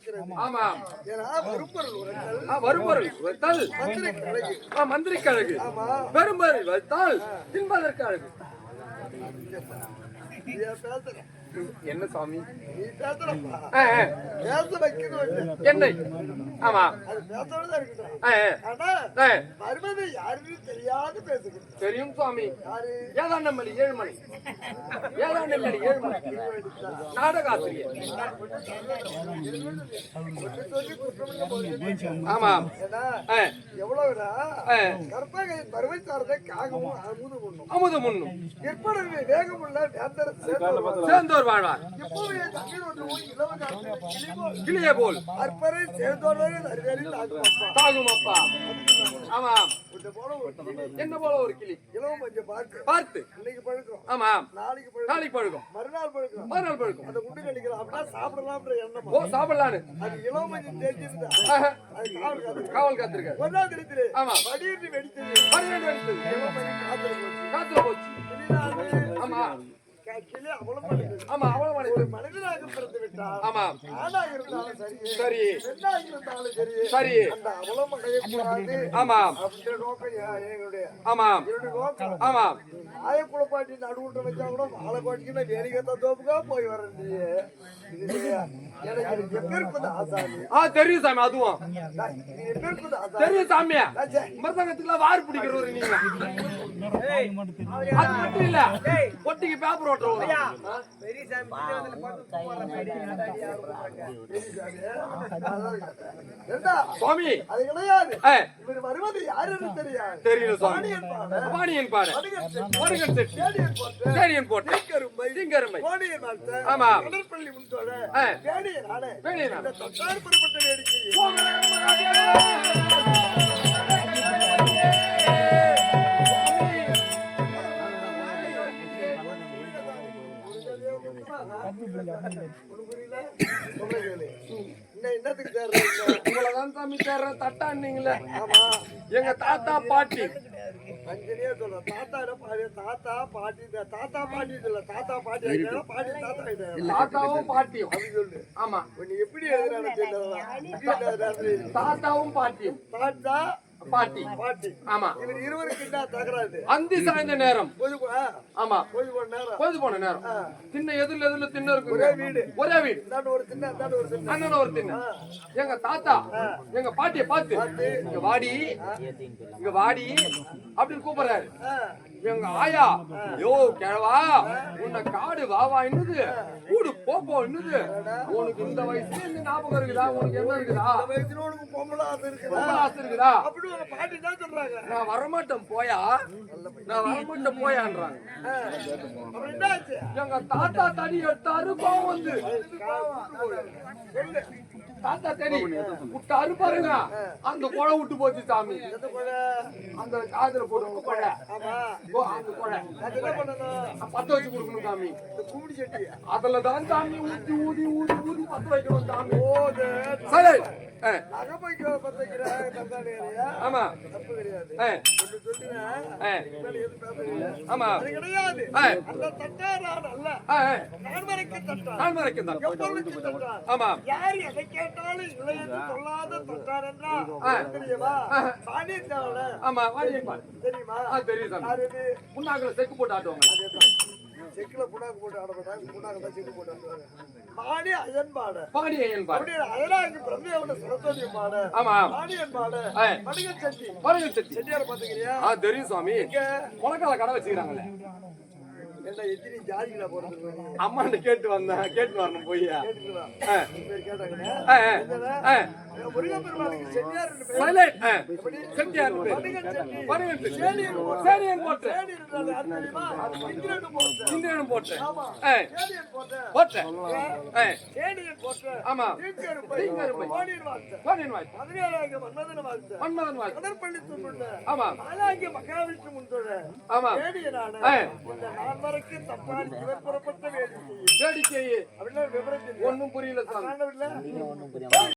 தோற்றமளிக்கிறது ஆமா ஏன்னா வரும்பொருள் உரைத்தல் வரும்பொருள் வைத்தால் மந்திரிக்கு அழகு பெரும்பொருள் வைத்தால் தின்பதற்கு அழகு. நீ பேசுற என்ன வைக்கணும் என்னை? ஆமா. தெரியும் சுவாமி ஏதாண்டமல்லி ஏழுமலை ஏதாண்டமல்லி ஏழுமலை நாடக ஆசிரியர் ஒன்று சொல்லி குற்றமில்லை போது. ஆமா. எவ்வளவுனா கற்பகை பருவை சார்ந்த காகமும் அமுது அமுதம் உண்ணும் விற்பனை வேகமுள்ள வேந்தர சேர்ந்தோர் வாழ்வார் கிளியே போல். அற்பரை தாகும் அப்பா கிளி என்ன போல ஒரு கிளி? இலவம் கொஞ்சம் பார்க்க பார்த்து. இன்னைக்கு பழுக்கும் ஆமா நாளைக்கு நாளைக்கு பழுக்கும். மறுநாள் பழுக்கும். மறுநாள் பழுக்கும் அந்த குண்டு கடிக்கலாம் அப்படின்னா சாப்பிடலாம்ன்ற எண்ணம் ஓ சாப்பிடலான்னு. அது இலவம் கொஞ்சம் தெரிஞ்சிருந்தா காவல் காத்து காவல் காத்திருக்காரு. ஒன்னாம் தினத்திலே ஆமா. திடீர்னு வெடித்தது. கொஞ்சம் காத்துல போச்சு. ஆமா க- கிளி அவ்வளவு பண்ணுது ஆமா அவ்வளவு ஒரு மனிதனாக பிறந்து விட்டால் ஆமா. ஆணாக இருந்தாலும் சரி சரி. பெண்ணாக இருந்தாலும் சரி சரி. அந்த அவலம் அடையக்கூடாது ஆமா. அப்படின்ற நோக்கம் எங்களுடைய ஆமா. என்னுடைய நோக்கம். ஆமா. ஆய குளப்பாட்டி நடுவுட்டு வச்சா கூட மாலை பாட்டிக்கு வேணிகத்த தோப்புக்கா போய் வரேன் ஆ தெரியும் சாமி அதுவும். தெரியும் சாமியா நான் சே- மருதகத்துக்குலாம் வார் பிடிக்கிறவரு நீங்க. அது மட்டும் இல்ல பொட்டிக்கு பேப்பர் ஓட்டுறவரு. சுவாமி. அது கிடையாது. ஏ, இவர் வருவது யாருன்னு தெரியாது. தெரியல சுவாமி. பாணியன் பாடு. செட்டி, முருகன் செட்டி. சேடியன் போட்டு. சிங்கருமை ஆமா. கடற்பள்ளி முன்தோட, ஆ. வேணியன் ஆட, வேணியன் ஆட. இந்த தொட்டார் புறப்பட்ட வேடிக்கை. என்னத்துக்கு? உங்களதான் சாமி தேர்ற தட்டான்னீங்களே ஆமா எங்க தாத்தா பாட்டி அஞ்சலியே சொல்றேன் தாத்தா பாரு தாத்தா பாட்டி தாத்தா பாட்டி இல்ல தாத்தா பாட்டி பாட்டி தாத்தா தாத்தாவும் பாட்டியும். அது சொல்லு. ஆமா. நீ எப்படி தெரியல. தாத்தாவும் பாட்டியும். தாத்தா பாட்டி. பாட்டி. ஆமா. இவர் இருவருக்கு தகராது அந்தி சாய்ந்த நேரம். ஆமா. பொழுது போன நேரம். திண்ண எதிரில் எதிரில திண்ண ஒரே இருக்கு வீடு. ஒரே வீடு. ஒரு இந்தாண்டு ஒரு சின்ன அண்ணன் ஒரு திண்ண எங்க தாத்தா எங்க பாட்டிய பார்த்து இங்க வாடி இங்க வாடி அப்படின்னு கூப்பிடுறாரு. எங்க ஆயா யோ கிழவா உன்னை காடு வாவா என்னது? கூடு போப்போ என்னது? உனக்கு இந்த வயசுல இந்த ஞாபகம் இருக்குதா? உனக்கு என்ன இருக்குதா? இந்த வயசுல உனக்கு பொம்பளை ஆசை இருக்குதா? ஆசை இருக்குதா? அப்படி பாட்டி என்ன சொல்றாங்க? நான் வரமாட்டேன் போயா. நான் வரமாட்டேன் போயான்றாங்க. எங்க தாத்தா தடி எடுத்தாரு கோவம் வந்து தாத்தா தடி. விட்டாரு பாருங்க. அந்த குழை விட்டு போச்சு சாமி. அந்த காதுல போட்டு குழை அந்த குழை அது என்ன பண்ணணும்? பத்த வச்சு கொடுக்கணும் சாமி. இந்த கூடி செட்டி அதுல தான் சாமி ஊத்தி ஊதி ஊதி ஊதி பத்த வைக்கணும் சாமி. சரி. ஆமா. தப்பு கிடையாது. ஆமா. யார் எதை கேட்டாலும் இல்லை என்று சொல்லாத தட்டார் என்றால் தெரியுமா? பாண்டியன் தேவல ஆமா வாடியன் பாடு தெரியுமா முன்னாக்களை செக்கு போட்டு ஆட்டுவாங்க. செக்குல புண்ணாக்கு போட்டு ஆட மாட்டாங்க புண்ணாக்கு தான் செக்கு போட்டு ஆடுவாங்க மாடி அயன் பாட பாடியன் பாடு அப்படியே அயனாங்க பிரம்மேவன சரஸ்வதி பாட ஆமா பாண்டியன் பாட ஆ. மணிகன் செட்டி பாருங்க செட்டி செட்டியார பாத்துக்கிறியா ஆ தெரியும் சுவாமி இங்க முளக்கால கடை வச்சுக்கிறாங்களே அம்மாண்ட கேட்டு வந்தேன் கேட்டு வரணும் போய் செட்டியார் போட்டேன் ஆ, தேடியன் போட்ட. ஆமா. ஆமா. ஆமா. தப்பாடி இவர் புறப்பட்ட வேடிக்கை வேடிக்கை அப்படின்னா விவரம் தெரியும் ஒண்ணும் புரியல சாமி. காணவில்லை